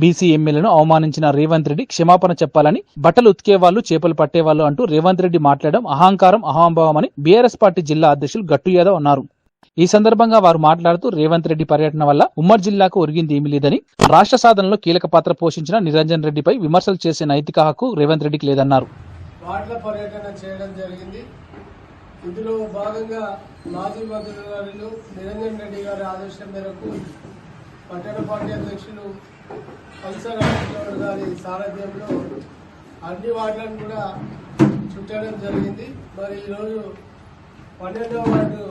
BC ఎమ్మెల్యేను అవమానించిన రేవంత్ రెడ్డి క్షమాపణ చెప్పాలని బట్టలు ఉతికేవాళ్ళు చేపలు పట్టేవాళ్ళు అంటూ రేవంత్ రెడ్డి మాట్లాడడం అహంకారం అహంభావమని బీఆర్ఎస్ పార్టీ జిల్లా అధ్యక్షులు గట్టు యాదవ్ అన్నారు. ఈ సందర్భంగా వారు మాట్లాడుతూ రేవంత్ రెడ్డి పర్యటన వల్ల ఉమ్మడి జిల్లాకు ఒరిగింది ఏమీ లేదని రాష్ట్ర సాధనలో కీలక పాత్ర పోషించిన నిరంజన్ రెడ్డిపై విమర్శలు చేసే నైతిక హక్కు రేవంత్ రెడ్డికి లేదన్నారు. పర్యటన చేయడం జరిగింది. ఇందులో భాగంగా మాజీ మంత్రి నిరంజన్ రెడ్డి గారి ఆదేశం మేరకు పట్టణ పార్టీ అధ్యక్షులు పల్సర్ గారి సారథ్యంలో అన్ని వార్డులను కూడా చుట్టడం జరిగింది. మరి ఈరోజు పన్నెండవ వార్డు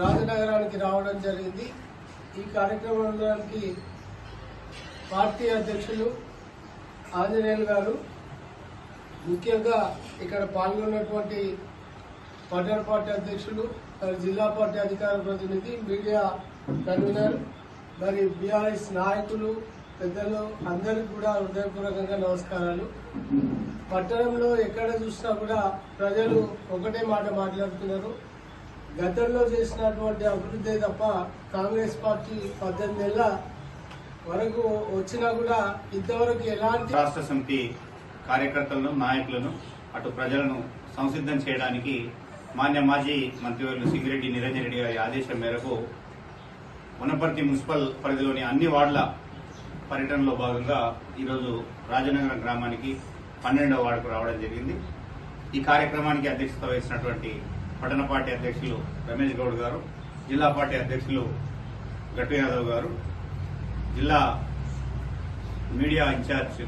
రాజనగరానికి రావడం జరిగింది. ఈ కార్యక్రమానికి పార్టీ అధ్యక్షులు ఆంజనేయులు గారు ముఖ్యంగా ఇక్కడ పాల్గొన్నటువంటి పట్టణ పార్టీ అధ్యక్షులు మరి జిల్లా పార్టీ అధికార ప్రతినిధి మీడియా కన్వీనర్ మరి బీఆర్ఎస్ నాయకులు పెద్దలు అందరికి కూడా హృదయపూర్వకంగా నమస్కారాలు. పట్టణంలో ఎక్కడ చూసినా కూడా ప్రజలు ఒకటే మాట మాట్లాడుతున్నారు. గతంలో చేసినటువంటి అభివృద్ధి తప్ప కాంగ్రెస్ పార్టీ పద్దెనిమిది నెలల వరకు వచ్చినా కూడా ఇంతవరకు ఎలాంటి రాష్ట్ర సమితి కార్యకర్తలను నాయకులను అటు ప్రజలను సంసిద్ధం చేయడానికి మాన్య మాజీ మంత్రివర్యులు సింగిరెడ్డి నిరంజన్ రెడ్డి గారి ఆదేశం మేరకు వనపర్తి మున్సిపల్ పరిధిలోని అన్ని వార్డుల పర్యటనలో భాగంగా ఈరోజు రాజనగరం గ్రామానికి పన్నెండవ వార్డుకు రావడం జరిగింది. ఈ కార్యక్రమానికి అధ్యక్షత వహించినటువంటి పట్టణ పార్టీ అధ్యక్షులు రమేష్ గౌడ్ గారు జిల్లా పార్టీ అధ్యక్షులు గట్టు యాదవ్ గారు జిల్లా మీడియా ఇన్ఛార్జ్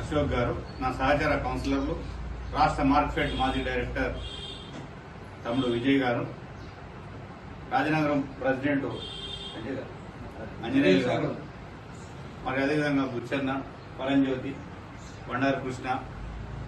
అశోక్ గారు నా సహచార కౌన్సిలర్లు రాష్ట్ర మార్క్ఫెడ్ మాజీ డైరెక్టర్ తమ్ముడు విజయ్ గారు రాజనగరం ప్రెసిడెంట్ అంజనేయులు గారు మరి అదేవిధంగా బుచ్చన్న పరంజ్యోతి బండారు కృష్ణ